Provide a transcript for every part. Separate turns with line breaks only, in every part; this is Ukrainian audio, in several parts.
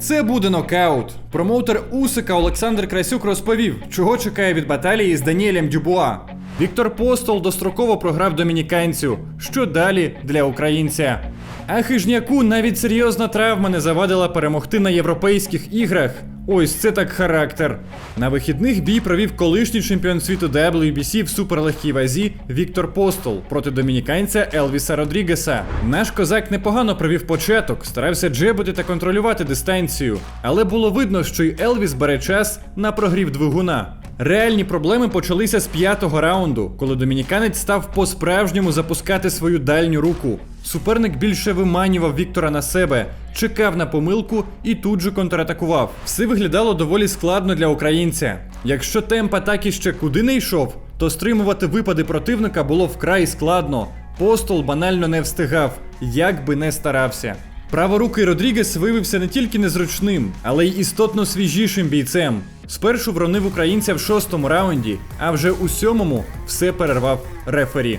Це буде нокаут. Промоутер Усика Олександр Красюк розповів, чого чекає від баталії з Даніелем Дюбуа. Віктор Постол достроково програв домініканцю. Що далі для українця? А хижняку навіть серйозна травма не завадила перемогти на європейських іграх. Ось це так характер. На вихідних бій провів колишній чемпіон світу WBC в суперлегкій вазі Віктор Постол проти домініканця Елвіса Родрігеса. Наш козак непогано провів початок, старався джебити та контролювати дистанцію, але було видно, що й Елвіс бере час на прогрів двигуна. Реальні проблеми почалися з п'ятого раунду, коли домініканець став по-справжньому запускати свою дальню руку. Суперник більше виманював Віктора на себе, чекав на помилку і тут же контратакував. Все виглядало доволі складно для українця. Якщо темп атаки ще куди не йшов, то стримувати випади противника було вкрай складно. Постол банально не встигав, як би не старався. Праворукий Родрігес виявився не тільки незручним, але й істотно свіжішим бійцем. Спершу вронив українця в шостому раунді, а вже у сьомому все перервав рефері.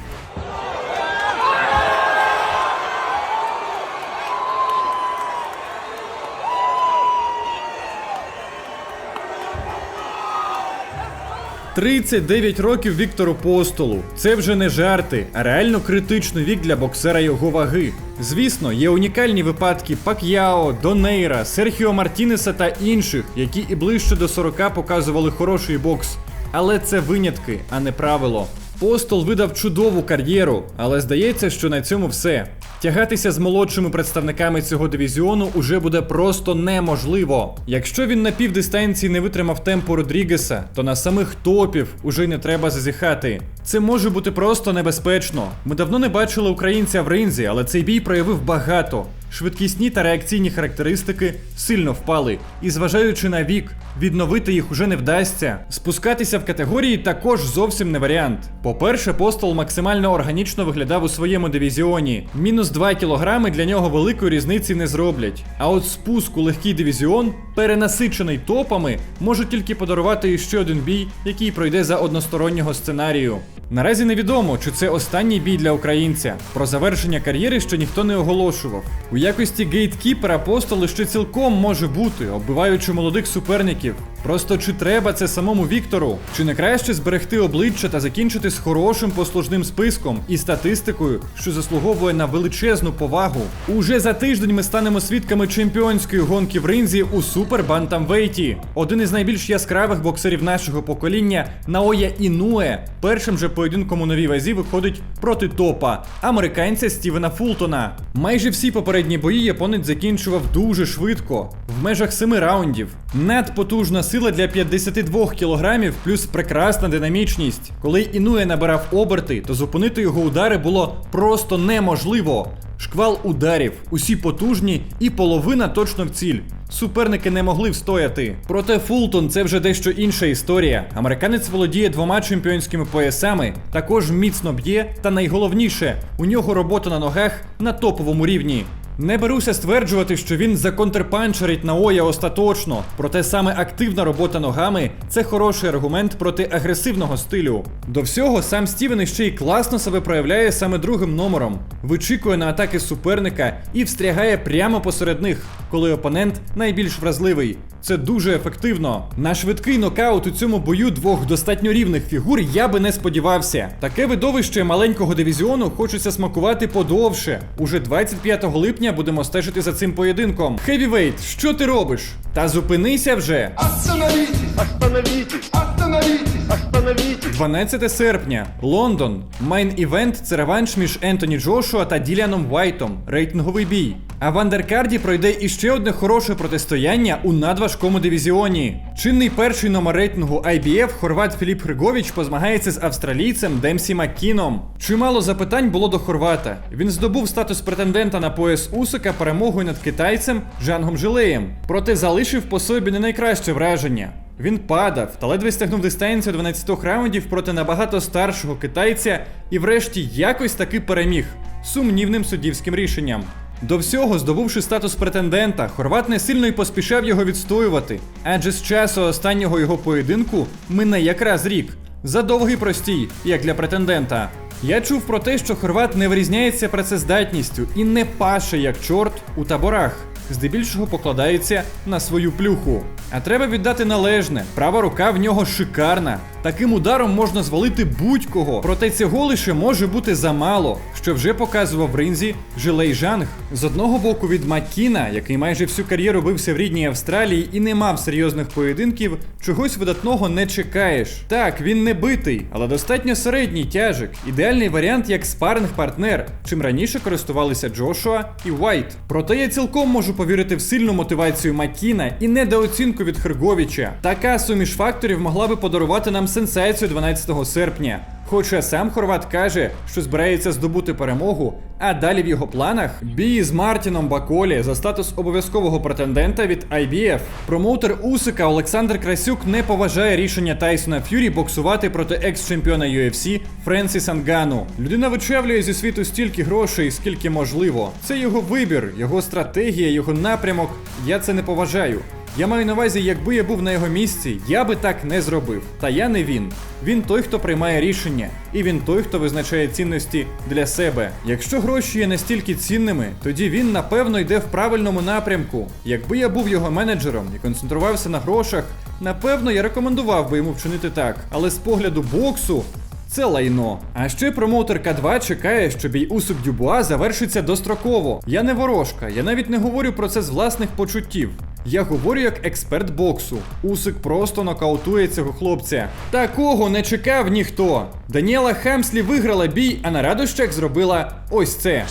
«39 років Віктору Постолу. Це вже не жарти, а реально критичний вік для боксера його ваги. Звісно, є унікальні випадки Пак'яо, Донейра, Серхіо Мартінеса та інших, які і ближче до 40 показували хороший бокс. Але це винятки, а не правило. Постол видав чудову кар'єру, але здається, що на цьому все. Тягатися з молодшими представниками цього дивізіону уже буде просто неможливо. Якщо він на півдистанції не витримав темпу Родрігеса, то на самих топів уже не треба зазіхати. Це може бути просто небезпечно. Ми давно не бачили українця в ринзі, але цей бій проявив багато. Швидкісні та реакційні характеристики сильно впали, і зважаючи на вік, відновити їх уже не вдасться. Спускатися в категорії також зовсім не варіант. По-перше, постол максимально органічно виглядав у своєму дивізіоні. Мінус 2 кілограми для нього великої різниці не зроблять. А от спуск у легкий дивізіон, перенасичений топами, може тільки подарувати іще один бій, який пройде за одностороннього сценарію. Наразі невідомо, чи це останній бій для українця. Про завершення кар'єри ще ніхто не оголошував. У якості гейткіпера апостол ще цілком може бути, оббиваючи молодих суперників. Просто чи треба це самому Віктору? Чи не краще зберегти обличчя та закінчити з хорошим послужним списком і статистикою, що заслуговує на величезну повагу? Уже за тиждень ми станемо свідками чемпіонської гонки в ринзі у Супер Бантамвейті. Один із найбільш яскравих боксерів нашого покоління Наоя Інуе першим же поєдинком у новій вазі виходить проти топа американця Стівена Фултона. Майже всі попередні бої японець закінчував дуже швидко, в межах семи раундів. Надпотужна сила для 52 кілограмів, плюс прекрасна динамічність. Коли Інуе набирав оберти, то зупинити його удари було просто неможливо. Шквал ударів, усі потужні, і половина точно в ціль. Суперники не могли встояти. Проте Фултон це вже дещо інша історія. Американець володіє двома чемпіонськими поясами, також міцно б'є, та найголовніше, у нього робота на ногах на топовому рівні. Не беруся стверджувати, що він законтрпанчерить Наоя остаточно, проте саме активна робота ногами це хороший аргумент проти агресивного стилю. До всього сам Стівен іще й класно себе проявляє саме другим номером, вичікує на атаки суперника і встрягає прямо посеред них, коли опонент найбільш вразливий. Це дуже ефективно. На швидкий нокаут у цьому бою двох достатньо рівних фігур я би не сподівався. Таке видовище маленького дивізіону хочеться смакувати подовше. Уже 25 липня будемо стежити за цим поєдинком. Хевівейт, що ти робиш? Та зупинися вже!
Остановитесь!
Остановитесь!
Остановитесь!
Остановитесь!
12 серпня, Лондон. Майн івент це реванш між Ентоні Джошуа та Діліаном Вайтом. Рейтинговий бій. А в андеркарді пройде іще одне хороше протистояння у надважкому дивізіоні. Чинний перший номер рейтингу IBF хорват Філіп Григович позмагається з австралійцем Демсі Маккіном. Чимало запитань було до хорвата. Він здобув статус претендента на пояс Усика перемогою над китайцем Жангом Жилеєм. Проте залишив по собі не найкраще враження. Він падав та ледве стягнув дистанцію 12 раундів проти набагато старшого китайця і врешті якось таки переміг сумнівним суддівським рішенням. До всього, здобувши статус претендента, Хорват не сильно й поспішав його відстоювати, адже з часу останнього його поєдинку мине якраз рік. Задовгий простій, як для претендента. Я чув про те, що Хорват не вирізняється працездатністю і не паше як чорт у таборах. здебільшого покладається на свою плюху. А треба віддати належне, права рука в нього шикарна. Таким ударом можна звалити будь-кого. Проте цього лише може бути замало, що вже показував в ринзі Жилей Жанг. З одного боку від Маккіна, який майже всю кар'єру бився в рідній Австралії і не мав серйозних поєдинків, чогось видатного не чекаєш. Так, він не битий, але достатньо середній тяжик. Ідеальний варіант як спаринг-партнер, чим раніше користувалися Джошуа і Уайт. Проте я цілком можу повірити в сильну мотивацію Маккіна і недооцінку від Херговіча. Така суміш факторів могла би подарувати нам сенсацію 12 серпня. Хоча сам Хорват каже, що збирається здобути перемогу, а далі в його планах бій з Мартіном Баколі за статус обов'язкового претендента від IBF. Промоутер Усика Олександр Красюк не поважає рішення Тайсона Ф'юрі боксувати проти екс-чемпіона UFC Френсіса Нгану. Людина вичавлює зі світу стільки грошей, скільки можливо. Це його вибір, його стратегія, його напрямок. Я це не поважаю. Я маю на увазі, якби я був на його місці, я би так не зробив. Та я не він. Він той, хто приймає рішення, і він той, хто визначає цінності для себе. Якщо гроші є настільки цінними, тоді він напевно йде в правильному напрямку. Якби я був його менеджером і концентрувався на грошах, напевно, я рекомендував би йому вчинити так. Але з погляду боксу. Це лайно. А ще промоутер К2 чекає, що бій Усук Дюбуа завершиться достроково. Я не ворожка, я навіть не говорю про це з власних почуттів. Я говорю як експерт боксу. Усик просто нокаутує цього хлопця. Такого не чекав ніхто. Даніела Хамслі виграла бій, а на радощах зробила ось це.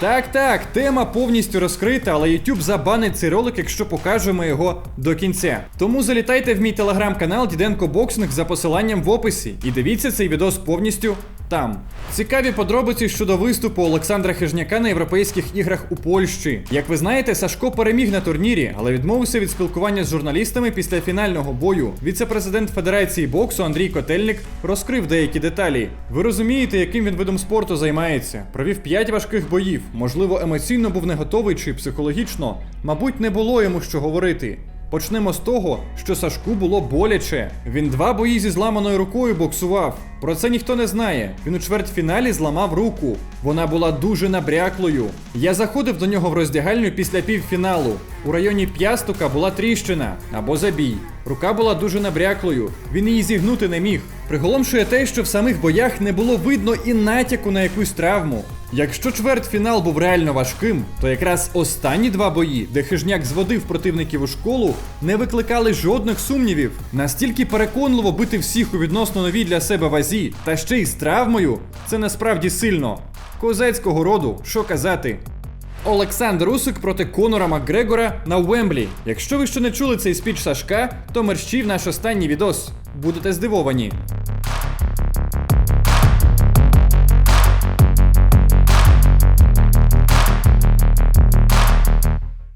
Так, так, тема повністю розкрита, але YouTube забанить цей ролик, якщо покажемо його до кінця. Тому залітайте в мій телеграм-канал Діденко Боксинг за посиланням в описі і дивіться цей відос повністю там. Цікаві подробиці щодо виступу Олександра Хижняка на європейських іграх у Польщі. Як ви знаєте, Сашко переміг на турнірі, але відмовився від спілкування з журналістами після фінального бою. Віце-президент Федерації боксу Андрій Котельник розкрив деякі деталі. Ви розумієте, яким він видом спорту займається. Провів 5 важких боїв. Можливо, емоційно був не готовий чи психологічно. Мабуть, не було йому що говорити. Почнемо з того, що Сашку було боляче. Він два бої зі зламаною рукою боксував. Про це ніхто не знає. Він у чвертьфіналі зламав руку. Вона була дуже набряклою. Я заходив до нього в роздягальню після півфіналу. У районі п'ястука була тріщина або забій. Рука була дуже набряклою. Він її зігнути не міг. Приголомшує те, що в самих боях не було видно і натяку на якусь травму. Якщо чвертьфінал був реально важким, то якраз останні два бої, де хижняк зводив противників у школу, не викликали жодних сумнівів. Настільки переконливо бити всіх у відносно новій для себе вазі, та ще й з травмою, це насправді сильно. Козацького роду, що казати. Олександр Усик проти Конора Макгрегора на Уемблі. Якщо ви ще не чули цей спіч Сашка, то мерщів наш останній відос. Будете здивовані.